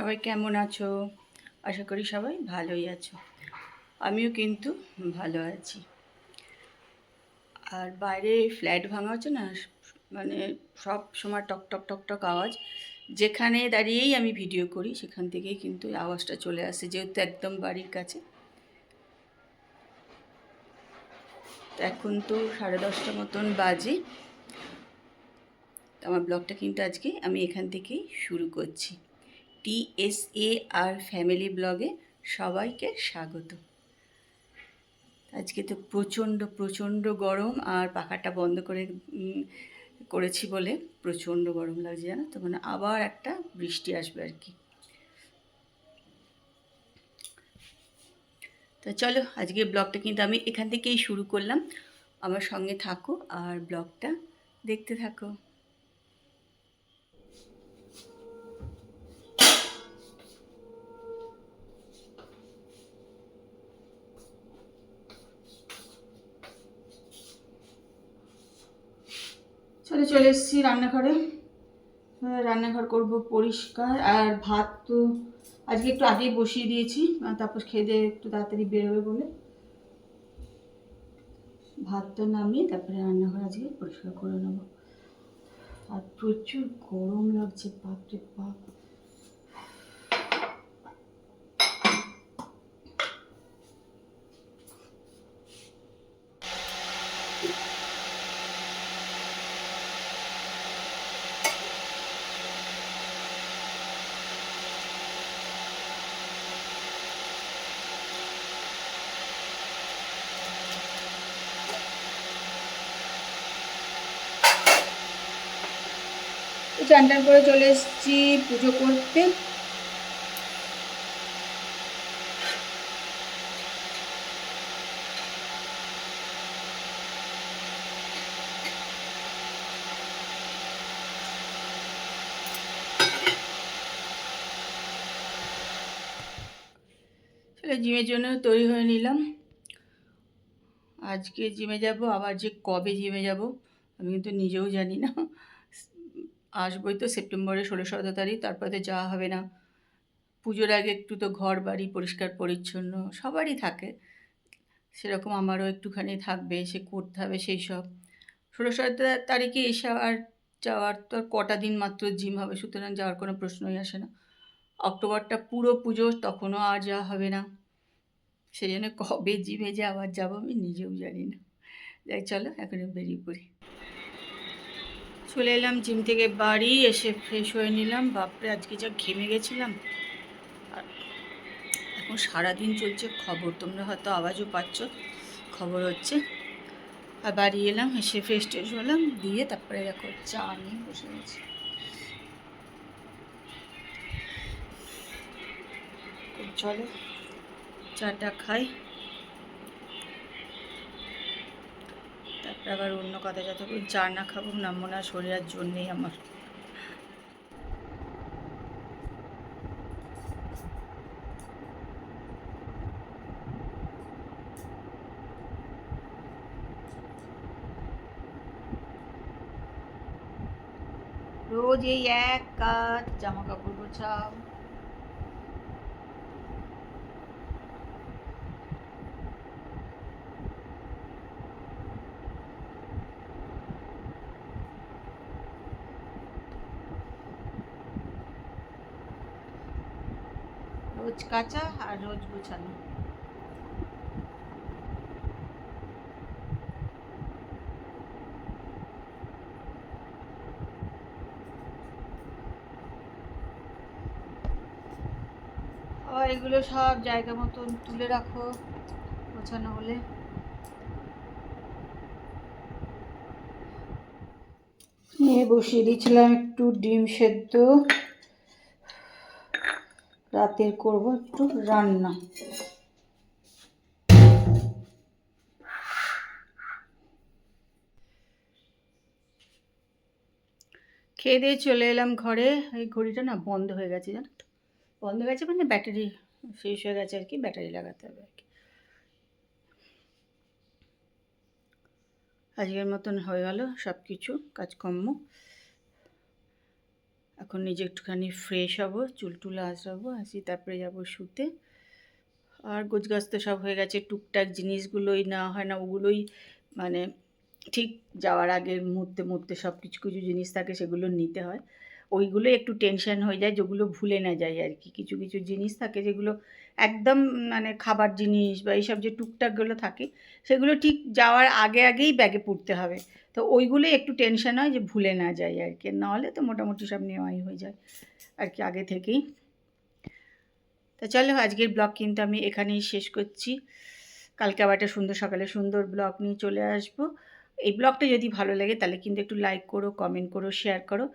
সবাই কেমন আছো? আশা করি সবাই ভালোই আছো। আমিও কিন্তু ভালো আছি। আর বাইরে ফ্ল্যাট ভাঙা হচ্ছে না মানে সব সময় টক টক টক টক আওয়াজ। যেখানে দাঁড়িয়েই আমি ভিডিও করি, সেখান থেকেই কিন্তু আওয়াজটা চলে আসে, যেহেতু একদম বাড়ির কাছে। এখন তো সাড়ে দশটা মতন বাজে। আমার ব্লগটা কিন্তু আজকে আমি এখান থেকেই শুরু করছি। টিএসএ আর ফ্যামিলি ব্লগে সবাইকে স্বাগত। আজকে তো প্রচণ্ড প্রচণ্ড গরম আর পাখাটা বন্ধ করে করেছি বলে প্রচণ্ড গরম লাগছে জানো তো মানে আবার একটা বৃষ্টি আসবে আর কি। তো চলো আজকে ব্লগটা কিন্তু আমি এখান থেকেই শুরু করলাম। আমার সঙ্গে থাকো আর ব্লগটা দেখতে থাকো। চলে চলে এসেছি রান্নাঘরে। রান্নাঘর করব পরিষ্কার আর ভাত তো আজকে একটু আগেই বসিয়ে দিয়েছি। তারপর খেয়ে দিয়ে একটু তাড়াতাড়ি বেরোবে বলে। ভাতটা নামিয়ে তারপরে রান্নাঘর আজকে পরিষ্কার করে নেব। আর প্রচুর গরম লাগছে, বাপরে বাপ। চান টান করে চলে এসেছি, পুজো করতে। জিমের জন্য তৈরি হয়ে নিলাম। আজকে জিমে যাব, আবার যে কবে জিমে যাব, আমি কিন্তু নিজেও জানি না। আসবোই তো সেপ্টেম্বরের ষোলো সতেরো তারিখ, তারপরে যাওয়া হবে না। পুজোর আগে একটু তো ঘর বাড়ি পরিষ্কার পরিচ্ছন্ন সবারই থাকে। সেরকম আমারও একটুখানি থাকবে, সে করতে হবে সেই সব। ষোলো সতেরো তারিখে এসে আর যাওয়ার তো আর কটা দিন মাত্র জিম হবে, সুতরাং যাওয়ার কোনো প্রশ্নই আসে না। অক্টোবরটা পুরো পুজো, তখনও আর যাওয়া হবে না। সেই জন্য কবে জিমে যে আবার যাব আমি নিজেও জানি না। যাই, চলো এখন বেরিয়ে পড়ি। চলে এলাম, জিম থেকে বাড়ি, এসে ফ্রেশ হয়ে নিলাম। বাপরে, আজকে যা ঘেমে গেছিলাম। আর এখন সারাদিন চলছে খবর। তোমরা হয়তো আওয়াজও পাচ্ছ। খবর হচ্ছে, আর বাড়ি এলাম, এসে ফ্রেশ ট্রেশ হলাম, দিয়ে তারপরে দেখো চা নিয়ে বসে গেছি চলো, চাটা খাই। আবার অন্য কথা যতক্ষণ চা না খাব নামবো না শরীরের জন্যেই আমার। রোজ এই এক কাজ জামা কাপড় গোছাও। রোজ কাঁচা আর রোজ গোছানো। এগুলো সব জায়গা মতন তুলে রাখো গোছানো হলে। নিয়ে বসিয়ে দিয়েছিলাম একটু ডিম সেদ্ধ। রাতের করব একটু রান্না। খেয়ে দিয়ে চলে এলাম ঘরে। এই ঘড়িটা না বন্ধ হয়ে গেছে, জানো তো। বন্ধ হয়ে গেছে মানে ব্যাটারি শেষ হয়ে গেছে আর কি, ব্যাটারি লাগাতে হবে আর কি। আজকের মতন হয়ে গেল সব কিছু কাজকর্ম। এখন নিজে একটুখানি ফ্রেশ হব, চুল টুল আসরাবো আসি তারপরে যাব শুতে। আর গোছগাছ তো সব হয়ে গেছে, টুকটাক জিনিসগুলোই না হয় না, ওগুলোই মানে ঠিক যাওয়ার আগের মুহূর্তে মুহূর্তে সব কিছু কিছু জিনিস থাকে সেগুলো নিতে হয়। ওইগুলো একটু টেনশন হয়ে যায়, যেগুলো ভুলে না যায় আর কি। কিছু কিছু জিনিস থাকে যেগুলো একদম মানে খাবার জিনিস বা এইসব যে টুকটাকগুলো থাকে, সেগুলো ঠিক যাওয়ার আগে আগেই ব্যাগে পড়তে হবে। তো ওইগুলোই একটু টেনশন হয় যে ভুলে না যায় আর কি নাহলে তো মোটামুটি সব নেওয়াই হয়ে যায় আর কি আগে থেকেই। তা চলো, আজকের ব্লগ কিন্তু আমি এখানেই শেষ করছি। কালকে আবার একটা সুন্দর সকালে সুন্দর ব্লগ নিয়ে চলে আসব। এই ব্লগটা যদি ভালো লাগে তাহলে কিন্তু একটু লাইক করো কমেন্ট করো শেয়ার করো,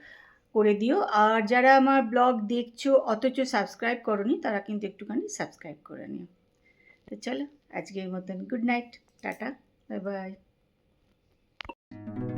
করে দিও। আর যারা আমার ব্লগ দেখছ, অথচ সাবস্ক্রাইব করনি, তারা কিন্তু একটুখানি সাবস্ক্রাইব করে নিও। তো চলো, আজকের মতন good night tata bye bye Thank you.